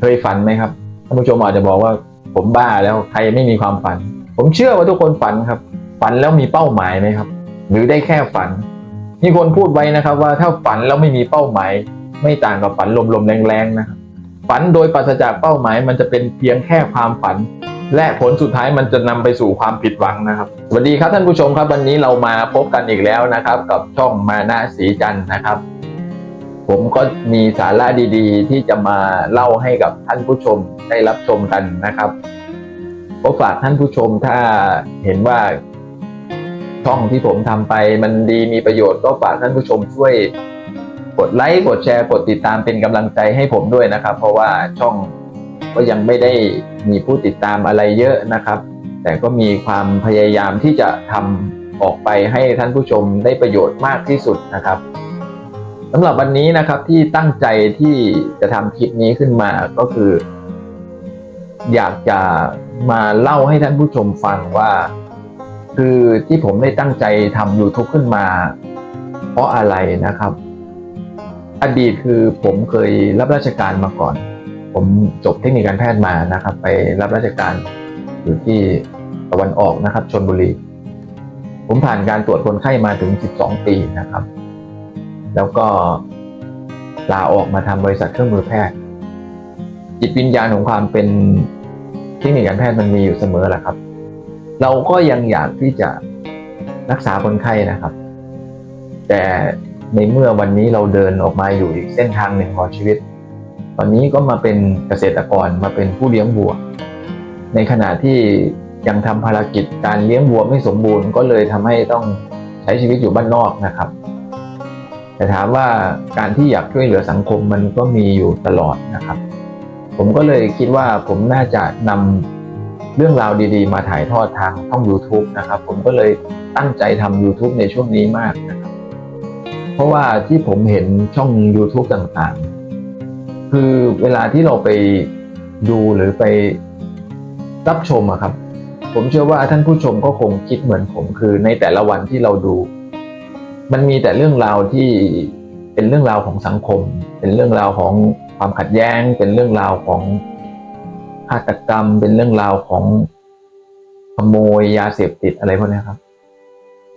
เคยฝันไหมครับท่านผู้ชมอาจจะบอกว่าผมบ้าแล้วใครไม่มีความฝัน ผมเชื่อว่าทุกคนฝันครับ ฝันแล้วมีเป้าหมายไหมครับ หรือได้แค่ฝันมีคนพูดไว้นะครับว่าถ้าฝันแล้วไม่มีเป้าหมาย ไม่ต่างกับฝันลมๆแรงๆนะครับฝันโดยปราศจากเป้าหมาย มันจะเป็นเพียงแค่ความฝัน และผลสุดท้ายมันจะนำไปสู่ความผิดหวังนะครับสวัสดีครับท่านผู้ชมครับวันนี้เรามาพบกันอีกแล้วนะครับ กับช่องมานะสีจันทร์นะครับ ผมก็มีสาระดีๆ ที่จะมาเล่าให้กับท่านผู้ชมได้รับชมกันนะครับก็ฝากท่านผู้ชมถ้าเห็นว่าช่องที่ผมทำไปมันดีมีประโยชน์ก็ฝากท่านผู้ชมช่วยกดไลค์กดแชร์กดติดตามเป็นกำลังใจให้ผมด้วยนะครับ เพราะว่าช่องก็ยังไม่ได้มีผู้ติดตามอะไรเยอะนะครับ แต่ก็มีความพยายามที่จะทำออกไปให้ท่านผู้ชมได้ประโยชน์มากที่สุดนะครับ สำหรับวันนี้นะครับที่ตั้งใจที่จะทำคลิปนี้ขึ้นมาก็คือ อยากจะมาเล่าให้ท่านผู้ชมฟังว่า คือที่ผมได้ตั้งใจทำ YouTube ขึ้นมา เพราะอะไรนะครับ อดีตคือผมเคยรับราชการมาก่อน ผมจบเทคนิคการแพทย์มานะครับ ไปรับราชการอยู่ที่ตะวันออกนะครับชนบุรี ผมผ่านการตรวจคนไข้มาถึง 12 ปีนะครับ แล้วก็ลาออกมาทำบริษัทเครื่องมือแพทย์ จิตวิญญาณของความเป็นเทคนิคการแพทย์มันมีอยู่เสมอแหละครับ เราก็ยังอยากที่จะรักษาคนไข้นะครับ แต่ในเมื่อวันนี้เราเดินออกมาอยู่อีกเส้นทางหนึ่งของชีวิต ตอนนี้ก็มาเป็นเกษตรกรมาเป็นผู้เลี้ยงวัว ในขณะที่ยังทำภารกิจการเลี้ยงวัวไม่สมบูรณ์ ก็เลยทำให้ต้องใช้ชีวิตอยู่บ้านนอกนะครับ แต่ถามว่าการที่อยากช่วยเหลือสังคมมันก็มีอยู่ตลอดนะครับ ผมก็เลยคิดว่าผมน่าจะนำเรื่องราวดีๆ มาถ่ายทอดทางช่อง YouTube นะครับ ผมก็เลยตั้งใจทำ YouTube ในช่วงนี้มากนะครับ เพราะว่าที่ผมเห็นช่อง YouTube ต่างๆ คือเวลาที่เราไปดูหรือไปรับชมอะครับ ผมเชื่อว่าท่านผู้ชมก็คงคิดเหมือนผมคือในแต่ละวันที่เราดู มันมีแต่เรื่องราวที่เป็นเรื่องราวของสังคม เป็นเรื่องราวของความขัดแย้ง เป็นเรื่องราวของฆาตกรรม เป็นเรื่องราวของขโมยยาเสพติดอะไรพวกนี้ครับ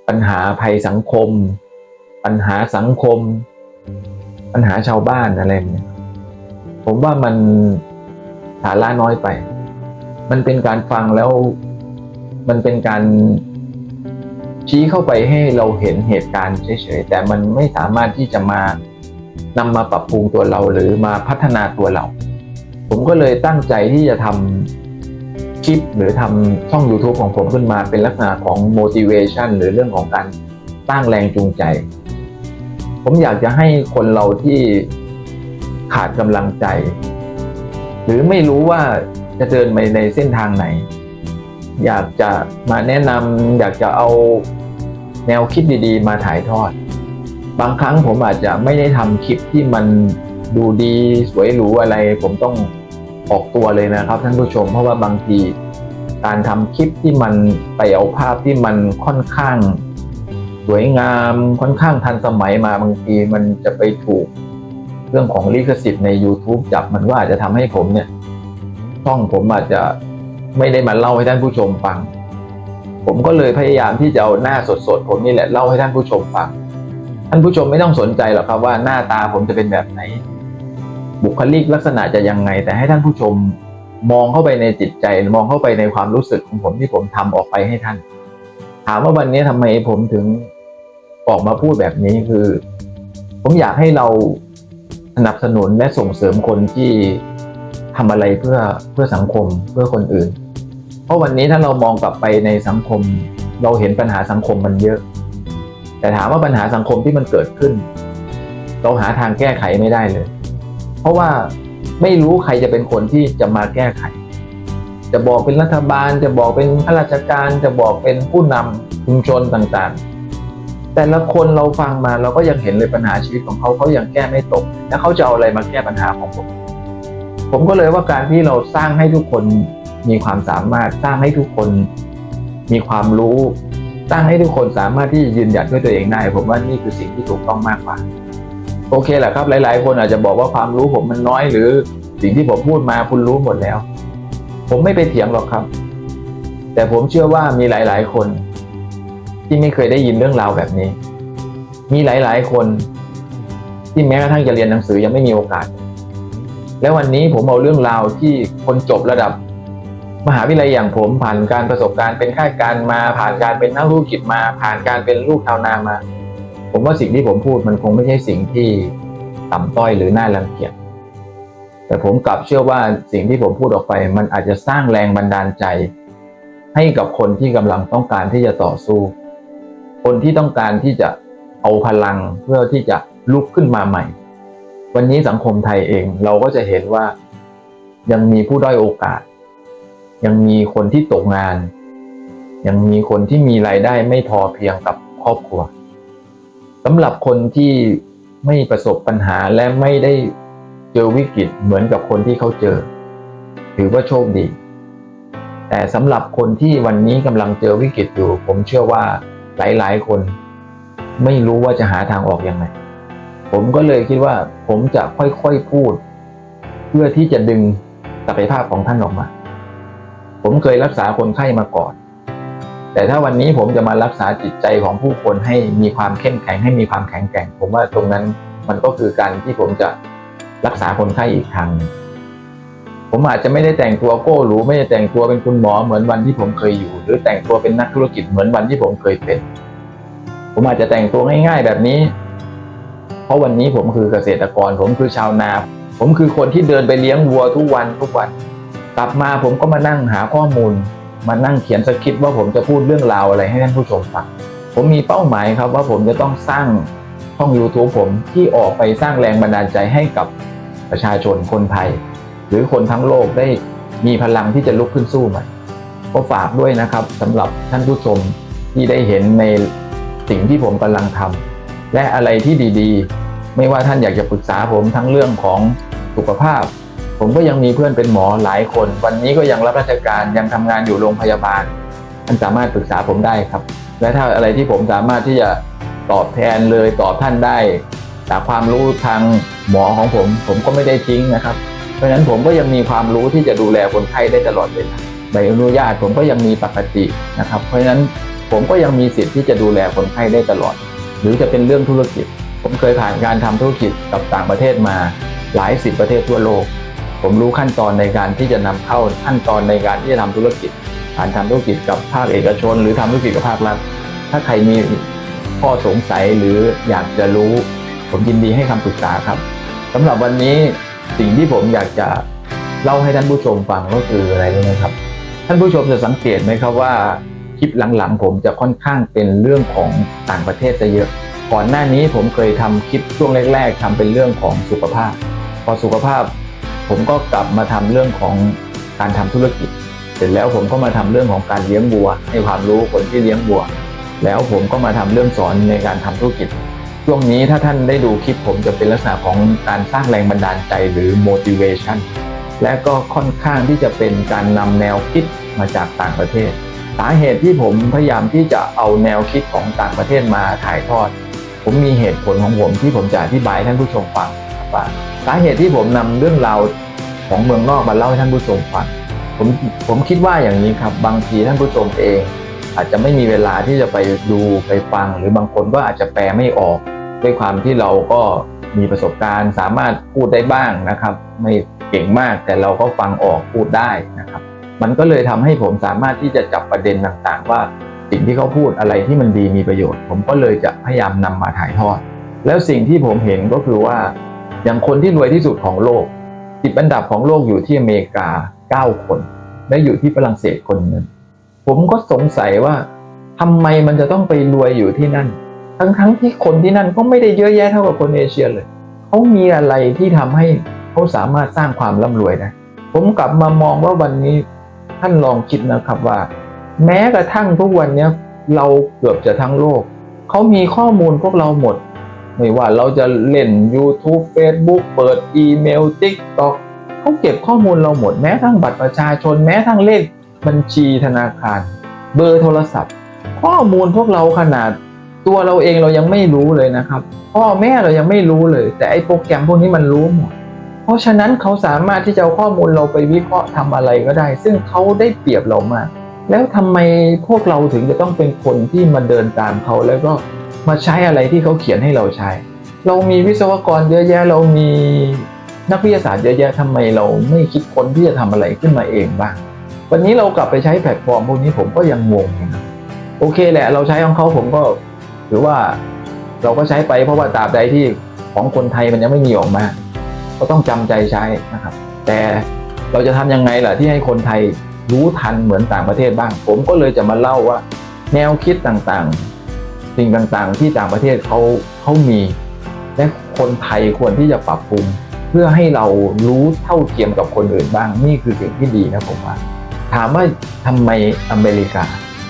ปัญหาภัยสังคม ปัญหาสังคม ปัญหาชาวบ้านอะไรแบบนี้ผมว่ามันสาระน้อยไป มันเป็นการฟังแล้วมันเป็นการ ชี้เข้าไปให้เราเห็นเหตุการณ์เฉยๆ แต่มันไม่สามารถที่จะมานำมาปรับปรุงตัวเราหรือมาพัฒนาตัวเรา ผมก็เลยตั้งใจที่จะทำคลิปหรือทำช่อง YouTube ของผมขึ้นมาเป็นลักษณะของ motivation หรือเรื่องของการสร้างแรงจูงใจ ผมอยากจะให้คนเราที่ขาดกำลังใจ หรือไม่รู้ว่าจะเดินไปในเส้นทางไหน อยากจะมาแนะนำอยากจะเอา แนวคิดดีๆ มาถ่ายทอด บางครั้งผมอาจจะไม่ได้ทำคลิปที่มันดูดีสวยหรูอะไร ผมต้องออกตัวเลยนะครับท่านผู้ชม เพราะว่าบางทีการทำคลิปที่มันไปเอาภาพที่มันค่อนข้างสวยงามค่อนข้างทันสมัยมาบางทีมันจะไปถูกเรื่องของลิขสิทธิ์ใน YouTube จับมันว่าอาจจะทำให้ผมเนี่ยช่องผมอาจจะไม่ได้มาเล่าให้ท่านผู้ชมฟัง ผมก็เลยพยายามที่จะเอาหน้าสดๆ ผมนี่แหละเล่าให้ท่านผู้ชมฟัง ท่านผู้ชมไม่ต้องสนใจหรอกครับว่าหน้าตาผมจะเป็นแบบไหน บุคลิกลักษณะจะยังไง แต่ให้ท่านผู้ชมมองเข้าไปในจิตใจ มองเข้าไปในความรู้สึกของผมที่ผมทำออกไปให้ท่าน ถามว่าวันนี้ทำไมผมถึงออกมาพูดแบบนี้คือ ผมอยากให้เราสนับสนุนและส่งเสริมคนที่ทำอะไรเพื่อเพื่อสังคมเพื่อคนอื่น เพราะวันนี้ถ้าเรามองกลับไปในสังคม เราเห็นปัญหาสังคมมันเยอะ แต่ถามว่าปัญหาสังคมที่มันเกิดขึ้น เราหาทางแก้ไขไม่ได้เลย เพราะว่าไม่รู้ใครจะเป็นคนที่จะมาแก้ไข จะบอกเป็นรัฐบาล จะบอกเป็นข้าราชการ จะบอกเป็นผู้นำชุมชนต่างๆ แต่ละคนเราฟังมาเราก็ยังเห็นเลยปัญหาชีวิตของเขาเขายังแก้ไม่ตก แล้วเขาจะเอาอะไรมาแก้ปัญหาของผม ผมก็เลยว่าการที่เราสร้างให้ทุกคน มีความสามารถสร้างให้ทุกคนมีความรู้สร้างให้ทุกคนสามารถที่จะยืนหยัดด้วยตัวเองได้ ผมว่านี่คือสิ่งที่ถูกต้องมากกว่า โอเคแหละครับ หลาย ๆ คนอาจจะบอกว่าความรู้ผมมันน้อยหรือสิ่งที่ผมพูดมาคุณรู้หมดแล้ว ผมไม่ไปเถียงหรอกครับ แต่ผมเชื่อว่ามีหลาย ๆ คน ที่ไม่เคยได้ยินเรื่องราวแบบนี้ มีหลาย ๆ คน ที่แม้กระทั่งจะเรียนหนังสือยังไม่มีโอกาส แล้ววันนี้ผมเอาเรื่องราวที่คนจบระดับ มหาวิทยาลัยอย่างผมผ่านการประสบการณ์เป็นข้าราชการมาผ่านการเป็นนักธุรกิจมา ผ่านการเป็นลูกชาวนามา ผมว่าสิ่งที่ผมพูดมันคงไม่ใช่สิ่งที่ต่ำต้อยหรือน่ารังเกียจแต่ผมกลับเชื่อว่าสิ่งที่ผมพูดออกไป มันอาจจะสร้างแรงบันดาลใจ ให้กับคนที่กำลังต้องการที่จะต่อสู้ คนที่ต้องการที่จะเอาพลังเพื่อที่จะลุกขึ้นมาใหม่ วันนี้สังคมไทยเองเราก็จะเห็นว่ายังมีผู้ด้อยโอกาส ยังมีคนที่ตกงาน ยังมีคนที่มีรายได้ไม่พอเพียงกับครอบครัวสำหรับคนที่ไม่ประสบปัญหาและไม่ได้เจอวิกฤตเหมือนกับคนที่เขาเจอ ถือว่าโชคดี แต่สำหรับคนที่วันนี้กำลังเจอวิกฤตอยู่ ผมเชื่อว่าหลายๆ คน ไม่รู้ว่าจะหาทางออกยังไงผมก็เลยคิดว่าผมจะค่อยๆพูด เพื่อที่จะดึงศักยภาพของท่านออกมา ผมเคยรักษาคนไข้มาก่อน แต่ถ้าวันนี้ผมจะมารักษาจิตใจของผู้คนให้มีความเข้มแข็งให้มีความแข็งแกร่ง ผมว่าตรงนั้นมันก็คือการที่ผมจะรักษาคนไข้อีกทางนึงผมอาจจะไม่ได้แต่งตัวโก้หรูไม่ได้แต่งตัวเป็นคุณหมอเหมือนวันที่ผมเคยอยู่ หรือแต่งตัวเป็นนักธุรกิจเหมือนวันที่ผมเคยเป็น ผมอาจจะแต่งตัวง่ายๆแบบนี้ เพราะวันนี้ผมคือเกษตรกร ผมคือชาวนา ผมคือคนที่เดินไปเลี้ยงวัวทุกวันทุกวัน กลับมาผมก็มานั่งหาข้อมูล มานั่งเขียนสคริปต์ว่าผมจะพูดเรื่องราวอะไรให้ท่านผู้ชมฟังผมมีเป้าหมายครับว่าผมจะต้องสร้างช่อง YouTube ผมที่ออกไปสร้างแรงบันดาลใจให้กับประชาชนคนไทย หรือคนทั้งโลกได้มีพลังที่จะลุกขึ้นสู้ใหม่ก็ฝากด้วยนะครับสำหรับท่านผู้ชมที่ได้เห็นในสิ่งที่ผมกำลังทำและอะไรที่ดีๆ ไม่ว่าท่านอยากจะปรึกษาผมทั้งเรื่องของสุขภาพ ผมก็ยังมีเพื่อนเป็นหมอหลายคน วันนี้ก็ยังรับราชการยังทำงานอยู่โรงพยาบาลท่านสามารถปรึกษาผมได้ครับ และถ้าอะไรที่ผมสามารถที่จะตอบแทนเลยตอบท่านได้จากความรู้ทางหมอของผม ผมก็ไม่ได้ทิ้งนะครับ เพราะฉะนั้นผมก็ยังมีความรู้ที่จะดูแลคนไข้ได้ตลอดเวลาใบอนุญาตผมก็ยังมีปกตินะครับ เพราะฉะนั้นผมก็ยังมีสิทธิ์ที่จะดูแลคนไข้ได้ตลอด หรือจะเป็นเรื่องธุรกิจ ผมเคยผ่านการทำธุรกิจกับต่างประเทศมาหลายสิบประเทศทั่วโลก ผมรู้ขั้นตอนในการที่จะนำเข้าขั้นตอนในการที่จะทำธุรกิจการทำธุรกิจกับภาคเอกชน หรือทำธุรกิจกับภาครัฐ ถ้าใครมีข้อสงสัยหรืออยากจะรู้ ผมยินดีให้คำปรึกษาครับสำหรับวันนี้สิ่งที่ผมอยากจะเล่าให้ท่านผู้ชมฟังก็คืออะไรรู้ไหมครับ ท่านผู้ชมจะสังเกตไหมครับว่าคลิปหลังๆ ผมจะค่อนข้างเป็นเรื่องของต่างประเทศซะเยอะ ก่อนหน้านี้ผมเคยทำคลิปช่วงแรก ๆทำเป็นเรื่องของสุขภาพ พอสุขภาพ ผมก็กลับมาทำเรื่องของการทำธุรกิจ เสร็จแล้วผมก็มาทำเรื่องของการเลี้ยงวัว ให้ความรู้คนที่เลี้ยงวัว แล้วผมก็มาทำเรื่องสอนในการทำธุรกิจ ช่วงนี้ถ้าท่านได้ดูคลิปผมจะเป็นลักษณะของการสร้างแรงบันดาลใจหรือ motivation และก็ค่อนข้างที่จะเป็นการนำแนวคิดมาจากต่างประเทศ สาเหตุที่ผมพยายามที่จะเอาแนวคิดของต่างประเทศมาถ่ายทอด ผมมีเหตุผลของผมที่ผมจะอธิบายให้ท่านผู้ชมฟังครับว่าสาเหตุที่ผมนำเรื่องราว ของเมืองนอกมาเล่าให้ท่านผู้ชมฟังผมผมคิดว่าอย่างนี้ครับ บางทีท่านผู้ชมเอง อาจจะไม่มีเวลาที่จะไปดูไปฟัง หรือบางคนก็อาจจะแปลไม่ออกด้วยความที่เราก็มีประสบการณ์สามารถพูดได้บ้างนะครับ ไม่เก่งมากแต่เราก็ฟังออกพูดได้นะครับ มันก็เลยทำให้ผมสามารถที่จะจับประเด็นต่างๆ ว่าสิ่งที่เขาพูดอะไรที่มันดีมีประโยชน์ ผมก็เลยจะพยายามนำมาถ่ายทอด แล้วสิ่งที่ผมเห็นก็คือว่าอย่างคนที่รวยที่สุดของโลก ติดอันดับของโลกอยู่ที่อเมริกา 9 คน และอยู่ที่ฝรั่งเศสคนหนึ่งผมก็สงสัยว่าทำไมมันจะต้องไปรวยอยู่ที่นั่น ทั้งๆที่คนที่นั่นก็ไม่ได้เยอะแยะเท่ากับคนเอเชียเลยเขามีอะไรที่ทำให้เขาสามารถสร้างความร่ำรวยได้ผมกลับมามองว่าวันนี้ท่านลองคิดนะครับว่า แม้กระทั่งทุกวันนี้เราเกือบจะทั้งโลกเขามีข้อมูลพวกเราหมด ไม่ว่าเราจะเล่น YouTube Facebook เปิดอีเมล TikTok เขาเก็บข้อมูลเราหมดแม้ทั้งบัตรประชาชนแม้ทั้งเลขบัญชีธนาคาร เบอร์โทรศัพท์ ข้อมูลพวกเราขนาดตัวเราเองเรายังไม่รู้เลยนะครับ พ่อแม่เรายังไม่รู้เลย แต่ไอ้โปรแกรมพวกนี้มันรู้หมดเพราะฉะนั้นเขาสามารถที่จะเอาข้อมูลเราไปวิเคราะห์ทำอะไรก็ได้ ซึ่งเขาได้เปรียบเรามาก แล้วทำไมพวกเราถึงจะต้องเป็นคนที่มาเดินตามเขาแล้วก็ มาใช้อะไรที่เขาเขียนให้เราใช้ เรามีวิศวกรเยอะแยะเรามีนักวิทยาศาสตร์เยอะแยะทำไมเราไม่คิดค้นที่จะทำอะไรขึ้นมาเองบ้าง วันนี้เรากลับไปใช้แพลตฟอร์มพวกนี้ผมก็ยังงงอยู่นะโอเคแหละ เราใช้ของเขาผมก็ถือว่าเราก็ใช้ไปเพราะว่าตราบใดที่ของคนไทยมันยังไม่มีออกมา ก็ต้องจำใจใช้นะครับ แต่เราจะทำยังไงล่ะที่ให้คนไทยรู้ทันเหมือนต่างประเทศบ้าง ผมก็เลยจะมาเล่าว่า แนวคิดต่างๆ สิ่งต่างๆ ที่ต่างประเทศเขาเขามี และคนไทยควรที่จะปรับปรุง เพื่อให้เรารู้เท่าเทียมกับคนอื่นบ้าง นี่คือสิ่งที่ดีนะผมว่า ถามว่าทำไมอเมริกา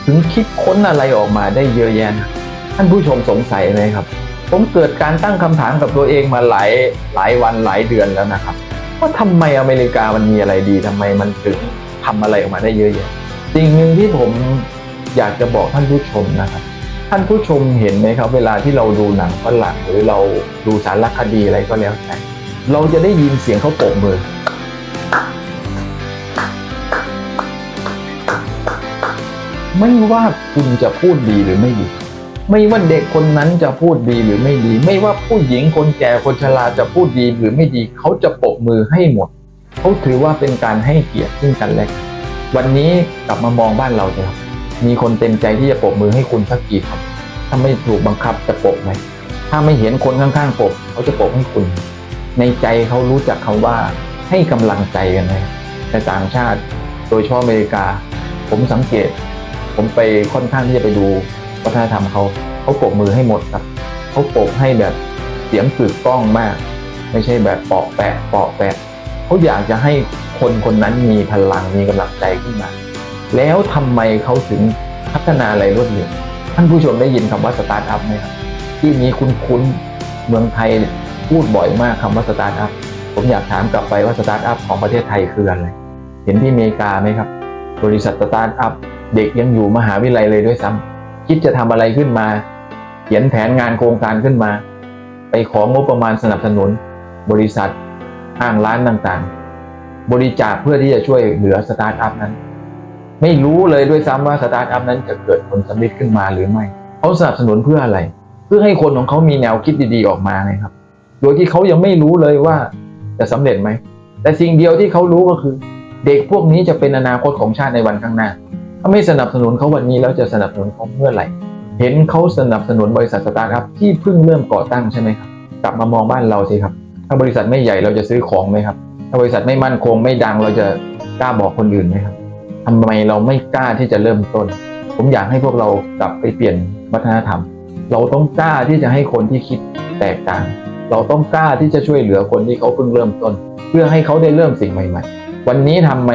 ถึงคิดค้นอะไรออกมาได้เยอะแยะนะท่านผู้ชมสงสัยไหมครับ ผมเกิดการตั้งคำถามกับตัวเองมาหลายหลายวันหลายเดือนแล้วนะครับว่าทำไมอเมริกามันมีอะไรดีทำไมมันถึงทำอะไรออกมาได้เยอะแยะสิ่งหนึ่งที่ผมอยากจะบอกท่านผู้ชมนะครับ ท่านผู้ชมเห็นไหมครับ เวลาที่เราดูหนังฝรั่งหรือเราดูสารคดีอะไรก็แล้วแต่เราจะได้ยินเสียงเขาโปรบมือ ไม่ว่าคุณจะพูดดีหรือไม่ดี ไม่ว่าเด็กคนนั้นจะพูดดีหรือไม่ดี ไม่ว่าผู้หญิงคนแก่คนชราจะพูดดีหรือไม่ดี เขาจะปรบมือให้หมด เขาถือว่าเป็นการให้เกียรติซึ่งกันและกันวันนี้กลับมามองบ้านเราเถอะครับ มีคนเต็มใจที่จะปรบมือให้คุณสักกี่คนถ้าไม่ถูกบังคับจะปรบไหมถ้าไม่เห็นคนข้างๆปรบเขาจะปรบให้คุณ ในใจเขารู้จักคำว่าให้กำลังใจกันไหมแต่ต่างชาติโดยเฉพาะอเมริกา ผมสังเกต ผมไปค่อนข้างที่จะไปดูวัฒนธรรมเขาเขาปรบมือให้หมดครับเขาปรบให้แบบเสียงกึกก้องมาก ไม่ใช่แบบเปาะแปะเปาะแปะเขาอยากจะให้คนคนนั้นมีพลังมีกำลังใจขึ้นมา แล้วทำไมเขาถึงพัฒนาอะไรรวดเร็วท่านผู้ชมได้ยินคำว่าสตาร์ทอัพไหมครับที่นี้คุ้นๆเมืองไทยพูดบ่อยมากคำว่าสตาร์ทอัพผมอยากถามกลับไปว่าสตาร์ทอัพของประเทศไทยคืออะไร เห็นที่อเมริกาไหมครับ บริษัทสตาร์ทอัพเด็กยังอยู่มหาวิทยาลัยเลยด้วยซ้ำคิดจะทำอะไรขึ้นมา เขียนแผนงานโครงการขึ้นมา ไปของงบประมาณสนับสนุน บริษัทห้างร้านต่างๆ บริจาคเพื่อที่จะช่วยเหลือสตาร์ทอัพนั้น ไม่รู้เลยด้วยซ้ำว่าสตาร์ทอัพนั้นจะเกิดผลสำเร็จขึ้นมาหรือไม่เขาสนับสนุนเพื่ออะไร เพื่อให้คนของเขามีแนวคิดดีๆออกมาไงครับ โดยที่เขายังไม่รู้เลยว่าจะสำเร็จไหม แต่สิ่งเดียวที่เขารู้ก็คือ เด็กพวกนี้จะเป็นอนาคตของชาติในวันข้างหน้า ถ้าไม่สนับสนุนเขาวันนี้แล้วจะสนับสนุนเขาเมื่อไหร่ เห็นเขาสนับสนุนบริษัทสตาร์ทอัพที่เพิ่งเริ่มก่อตั้งใช่ไหมครับ กลับมามองบ้านเราสิครับ ถ้าบริษัทไม่ใหญ่เราจะซื้อของไหมครับ ถ้าบริษัทไม่มั่นคงไม่ดังเราจะกล้าบอกคนอื่นไหมครับ ทำไมเราไม่กล้าที่จะเริ่มต้น ผมอยากให้พวกเรากลับไปเปลี่ยนวัฒนธรรม เราต้องกล้าที่จะให้คนที่คิดแตกต่าง เราต้องกล้าที่จะช่วยเหลือคนที่เขาเพิ่งเริ่มต้น เพื่อให้เขาได้เริ่มสิ่งใหม่ ๆ วันนี้ทำไม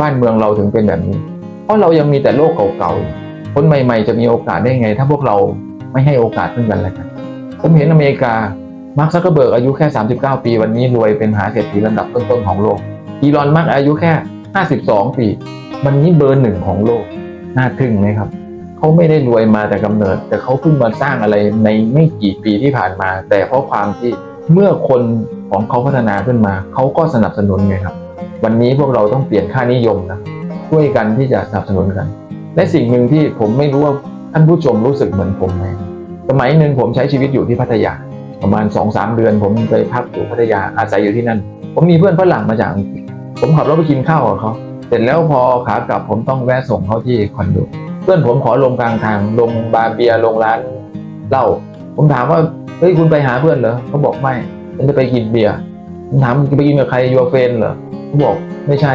บ้านเมืองเราถึงเป็นแบบนี้ เพราะเรายังมีแต่โลกเก่าๆ คนใหม่ ๆ จะมีโอกาสได้ไง ถ้าพวกเราไม่ให้โอกาสซึ่งกันและกัน ผมเห็นอเมริกา มาร์คซักเกอร์เบิร์กอายุแค่ 39 ปี วันนี้รวยเป็นมหาเศรษฐีระดับต้นๆของโลก อีลอนมัสอายุแค่ 52 ปี วันนี้เบอร์หนึ่งของโลกน่าทึ่งไหมครับเขาไม่ได้รวยมาแต่กำเนิด แต่เขาเพิ่งมาสร้างอะไรในไม่กี่ปีที่ผ่านมา แต่เพราะความที่เมื่อคนของเขาพัฒนาขึ้นมาเขาก็สนับสนุนไงครับ วันนี้พวกเราต้องเปลี่ยนค่านิยมนะช่วยกันที่จะสนับสนุนกัน และสิ่งหนึ่งที่ผมไม่รู้ว่าท่านผู้ชมรู้สึกเหมือนผมไหมสมัยหนึ่งผมใช้ชีวิตอยู่ที่พัทยา ประมาณ2อสเดือน ผมไปพักอยู่พัทยาอาศัยอยู่ที่นั่น ผมมีเพื่อนฝรั่งมาจากอังกฤษผมขับรถไปกินข้าวกับเขา ร็จแล้วพอขากลับผมต้องแวะส่งเขาที่คอนโดเพื่อนผมขอลงกลางทางลงบาร์เบียลงร้านเหล้าผมถามว่าเฮ้ยคุณไปหาเพื่อนเหรอเขาบอกไม่ฉันจะไปกินเบียร์ผมถามจะไปกินกับใครยูเฟนเหรอเขาบอกไม่ใช่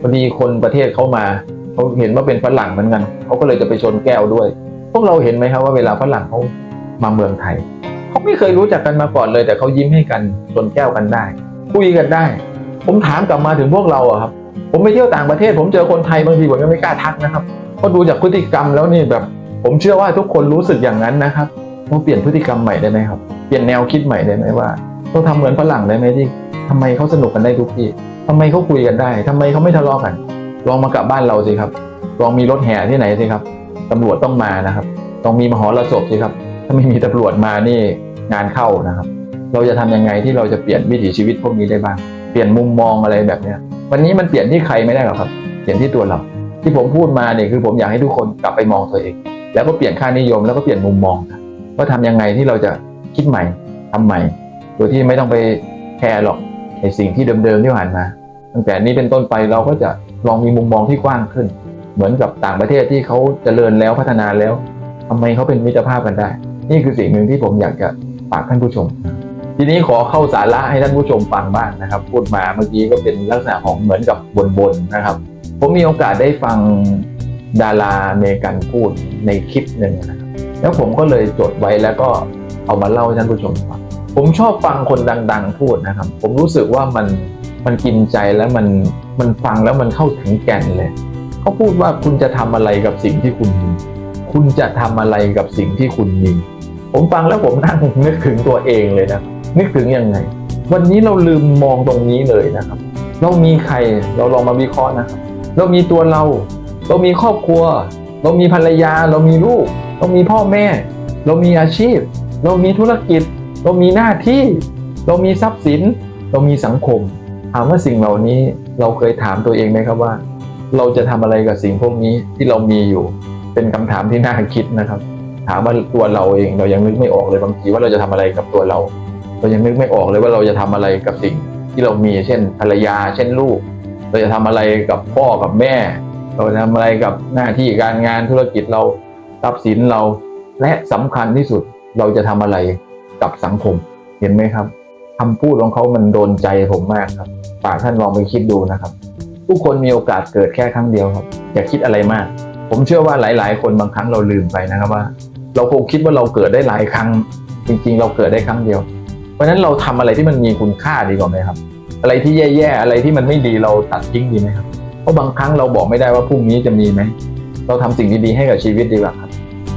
พอดีคนประเทศเขามาเขาเห็นว่าเป็นฝรั่งเหมือนกันเขาก็เลยจะไปชนแก้วด้วย พวกเราเห็นไหมครับว่าเวลาฝรั่งเขามาเมืองไทยเขาไม่เคยรู้จักกันมาก่อนเลย แต่เขายิ้มให้กันชนแก้วกันได้คุยกันได้ ผมถามกลับมาถึงพวกเราอะครับ ผมไปเที่ยวต่างประเทศ ผมเจอคนไทยบางทีผมยังไม่กล้าทักนะครับเพราะดูจากพฤติกรรมแล้วนี่แบบ ผมเชื่อว่าทุกคนรู้สึกอย่างนั้นนะครับเราเปลี่ยนพฤติกรรมใหม่ได้ไหมครับเปลี่ยนแนวคิดใหม่ได้ไหมว่าเราทำเหมือนฝรั่งได้ไหมที่ทำไมเขาสนุกกันได้ทุกที่ทำไมเขาคุยกันได้ทำไมเขาไม่ทะเลาะกัน ลองมากลับบ้านเราสิครับ ลองมีรถแห่ที่ไหนสิครับตำรวจต้องมานะครับต้องมีมหรสพสิครับ ถ้าไม่มีตำรวจมานี่งานเข้านะครับ เราจะทำยังไงที่เราจะเปลี่ยนวิถีชีวิตพวกนี้ได้บ้าง เปลี่ยนมุมมองอะไรแบบเนี้ย วันนี้มันเปลี่ยนที่ใครไม่ได้หรอกครับ เปลี่ยนที่ตัวเรา ที่ผมพูดมาเนี่ยคือผมอยากให้ทุกคนกลับไปมองตัวเอง แล้วก็เปลี่ยนค่านิยมแล้วก็เปลี่ยนมุมมองว่าทำยังไงที่เราจะคิดใหม่ทำใหม่ โดยที่ไม่ต้องไปแคร์หรอกในสิ่งที่เดิมๆที่ผ่านมา ตั้งแต่นี้เป็นต้นไปเราก็จะลองมีมุมมองที่กว้างขึ้น เหมือนกับต่างประเทศที่เขาเจริญแล้วพัฒนาแล้วทำไมเขาเป็นมิตรภาพกันได้ นี่คือสิ่งหนึ่งที่ผมอยากจะฝากท่านผู้ชม ทีนี้ขอเข้าสาระให้ท่านผู้ชมฟังบ้างนะครับ พูดมาเมื่อกี้ก็เป็นลักษณะของเหมือนกับบนๆนะครับ ผมมีโอกาสได้ฟังดาราอเมริกันพูดในคลิปหนึ่งนะครับแล้วผมก็เลยจดไว้แล้วก็เอามาเล่าให้ท่านผู้ชมฟังผมชอบฟังคนดัง ๆ พูดนะครับ ผมรู้สึกว่ามันมันกินใจแล้วมันมันฟังแล้วมันเข้าถึงแก่นเลยเขาพูดว่าคุณจะทำอะไรกับสิ่งที่คุณมีคุณจะทำอะไรกับสิ่งที่คุณมีผมฟังแล้วผมนั่งนึกถึงตัวเองเลยนะครับ นึกถึงยังไง วันนี้เราลืมมองตรงนี้เลยนะครับ เรามีใครเราลองมาวิเคราะห์นะครับ เรามีตัวเรา เรามีครอบครัว เรามีภรรยา เรามีลูก เรามีพ่อแม่ เรามีอาชีพ เรามีธุรกิจ เรามีหน้าที่ เรามีทรัพย์สิน เรามีสังคม ถามว่าสิ่งเหล่านี้เราเคยถามตัวเองไหมครับว่า เราจะทำอะไรกับสิ่งพวกนี้ที่เรามีอยู่ เป็นคำถามที่น่าคิดนะครับถามว่าตัวเราเองเรายังนึกไม่ออกเลยบางทีว่าเราจะทำอะไรกับตัวเรา เรายังนึกไม่ออกเลยว่าเราจะทำอะไรกับสิ่งที่เรามี เช่นภรรยา เช่นลูก เราจะทำอะไรกับพ่อกับแม่ เราจะทำอะไรกับหน้าที่การงานธุรกิจเราทรัพย์สินเรา และสำคัญที่สุดเราจะทำอะไรกับสังคม เห็นไหมครับคำพูดของเขามันโดนใจผมมากครับฝากท่านลองไปคิดดูนะครับทุกคนมีโอกาสเกิดแค่ครั้งเดียวครับ อย่าคิดอะไรมาก ผมเชื่อว่าหลาย ๆ คนบางครั้งเราลืมไปนะครับว่า เราคงคิดว่าเราเกิดได้หลายครั้ง จริง ๆ เราเกิดได้ครั้งเดียว เพราะฉะนั้นเราทำอะไรที่มันมีคุณค่าดีกว่าไหมครับ อะไรที่แย่ๆอะไรที่มันไม่ดีเราตัดทิ้งดีไหมครับเพราะบางครั้งเราบอกไม่ได้ว่าพรุ่งนี้จะมีไหมเราทำสิ่งดีๆให้กับชีวิตดีกว่าครับ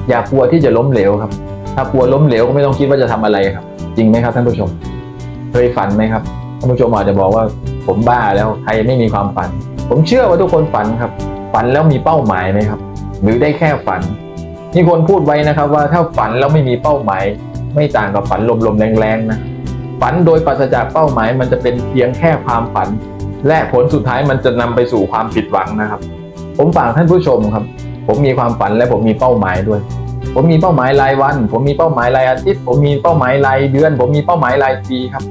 อย่ากลัวที่จะล้มเหลวครับ ถ้ากลัวล้มเหลวก็ไม่ต้องคิดว่าจะทำอะไรครับ จริงไหมครับท่านผู้ชม เคยฝันไหมครับท่านผู้ชมอาจจะบอกว่าผมบ้าแล้วใครไม่มีความฝัน ผมเชื่อว่าทุกคนฝันครับ ฝันแล้วมีเป้าหมายไหมครับ หรือได้แค่ฝันมีคนพูดไว้นะครับว่าถ้าฝันแล้วไม่มีเป้าหมาย ไม่ต่างกับฝันลมๆแรงๆนะ ฝันโดยปราศจากเป้าหมาย มันจะเป็นเพียงแค่ความฝัน และผลสุดท้ายมันจะนำไปสู่ความผิดหวังนะครับ ผมฝากท่านผู้ชมครับ ผมมีความฝันและผมมีเป้าหมายด้วย ผมมีเป้าหมายรายวัน ผมมีเป้าหมายรายอาทิตย์ ผมมีเป้าหมายรายเดือน ผมมีเป้าหมายรายปีครับ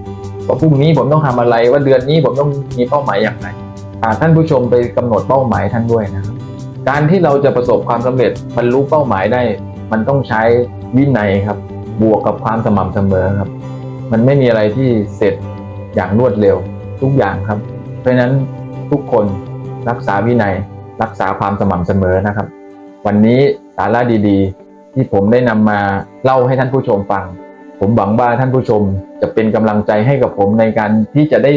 ว่าพรุ่งนี้ผมต้องทำอะไรว่าเดือนนี้ผมต้องมีเป้าหมายอย่างไรฝากท่านผู้ชมไปกำหนดเป้าหมายท่านด้วยนะครับการที่เราจะประสบความสำเร็จบรรลุเป้าหมายได้ มันต้องใช้วินัยครับ บวกกับความสม่ำเสมอครับ มันไม่มีอะไรที่เสร็จอย่างรวดเร็วทุกอย่างครับ เพราะฉะนั้นทุกคนรักษาวินัยรักษาความสม่ำเสมอนะครับ วันนี้สาระดีๆ ที่ผมได้นำมาเล่าให้ท่านผู้ชมฟัง ผมหวังว่าท่านผู้ชมจะเป็นกำลังใจให้กับผมในการที่จะได้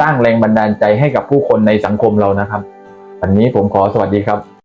สร้างแรงบันดาลใจให้กับผู้คนในสังคมเรานะครับ วันนี้ผมขอสวัสดีครับ